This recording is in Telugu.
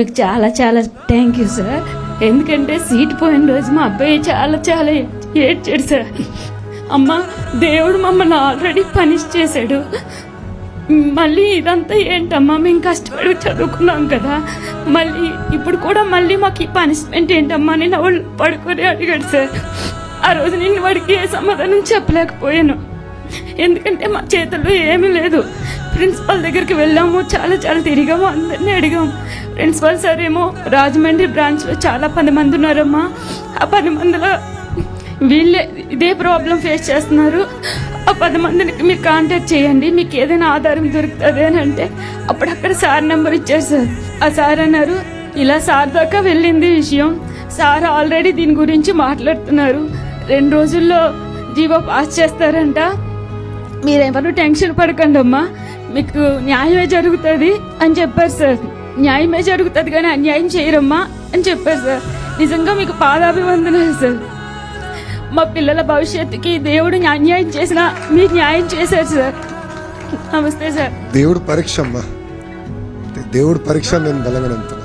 మీకు చాలా చాలా థ్యాంక్ యూ సార్ ఎందుకంటే సీట్ పోయిన రోజు మా అబ్బాయి చాలా చాలా ఏడ్చాడు సార్ అమ్మ దేవుడు మమ్మల్ని ఆల్రెడీ పనిష్ చేశాడు. మళ్ళీ ఇదంతా ఏంటమ్మా మేము కష్టపడి చదువుకున్నాం కదా. మళ్ళీ ఇప్పుడు కూడా మళ్ళీ మాకు ఈ పనిష్మెంట్ ఏంటమ్మా అని నా వాళ్ళు పడుకొని అడిగాడు సార్ ఆ రోజు నేను వాడికి ఏ సమాధానం చెప్పలేకపోయాను. ఎందుకంటే మా చేతుల్లో ఏమీ లేదు. ప్రిన్సిపాల్ దగ్గరికి వెళ్ళాము. చాలా చాలా తిరిగాము అందరినీ అడిగాము ప్రిన్సిపల్ సార్ ఏమో రాజమండ్రి బ్రాంచ్లో చాలా పది మంది ఉన్నారమ్మా. ఆ పది మందిలో వీళ్ళే ఇదే ప్రాబ్లం ఫేస్ చేస్తున్నారు. ఆ పది మందిని మీరు కాంటాక్ట్ చేయండి. మీకు ఏదైనా ఆధారం దొరుకుతుంది అని అంటే అప్పుడు అక్కడ సార్ నెంబర్ ఇచ్చారు సార్. ఆ సార్ అన్నారు ఇలా సార్ దాకా వెళ్ళింది విషయం. సార్ ఆల్రెడీ దీని గురించి మాట్లాడుతున్నారు. రెండు రోజుల్లో జీవో పాస్ చేస్తారంట. మీరెవరు టెన్షన్ పడకండి అమ్మా మీకు న్యాయమే జరుగుతుంది అని చెప్పారు సార్. న్యాయమే జరుగుతుంది కానీ అన్యాయం చేయరమ్మా అని చెప్పారు సార్. నిజంగా మీకు పాదాభివందనాలు సార్. మా పిల్లల భవిష్యత్తుకి దేవుడు అన్యాయం చేసినా మీరు న్యాయం చేశారు సార్. నమస్తే సార్. దేవుడు పరీక్ష అమ్మా. దేవుడు పరీక్ష నేను బలగనంతా.